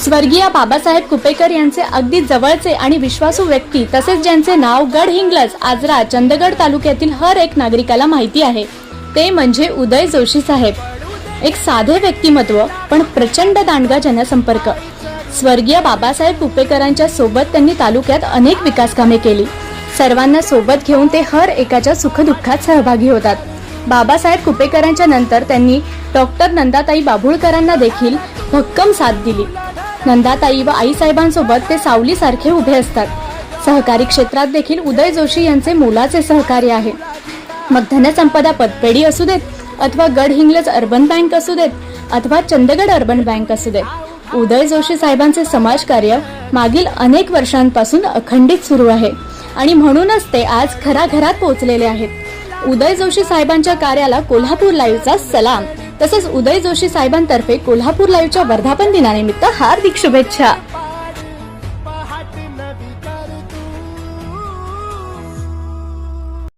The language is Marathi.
स्वर्गीय बाबासाहेब कुपेकर यांचे अगदी जवळचे आणि विश्वासू व्यक्ती तसेच ज्यांचे नाव गड हिंगलज आजरा चंदगड तालुक्यातील हर एक नागरिकाला माहिती आहे. ते म्हणजे उदय जोशी साहेब. एक साधे व्यक्तिमत्व पण प्रचंड दांडगा जनसंपर्क. स्वर्गीय बाबासाहेब कुपेकरांच्या सोबत त्यांनी तालुक्यात अनेक विकास कामे केली. सर्वांना सोबत घेऊन ते हर एकाच्या सुखदुःखात सहभागी होतात. बाबासाहेब कुपेकरांच्या नंतर त्यांनी डॉक्टर नंदाताई बाभुळकरांना देखील भक्कम साथ दिली. नंदाताई व आईसाहेबांसोबत ते सावलीसारखे उभे असतात. सहकारी क्षेत्रात देखील उदय जोशी यांचे मोलाचे सहकार्य आहे. मग धनसंपदा पतपेढी असू देत अथवा गड हिंग्लज अर्बन बँक असू देत अथवा चंदगड अर्बन बँक असू देत उदय जोशी साहेबांचे समाजकार्य मागील अनेक वर्षांपासून अखंडित सुरू आहे आणि म्हणूनच ते आज घराघरात पोहोचलेले आहेत. उदय जोशी साहेबांच्या कार्याला कोल्हापूर लाईव्हचा सलाम. तसेच उदय जोशी साहेबांतर्फे कोल्हापूर लाईव्हच्या वर्धापन दिनानिमित्त हार्दिक शुभेच्छा.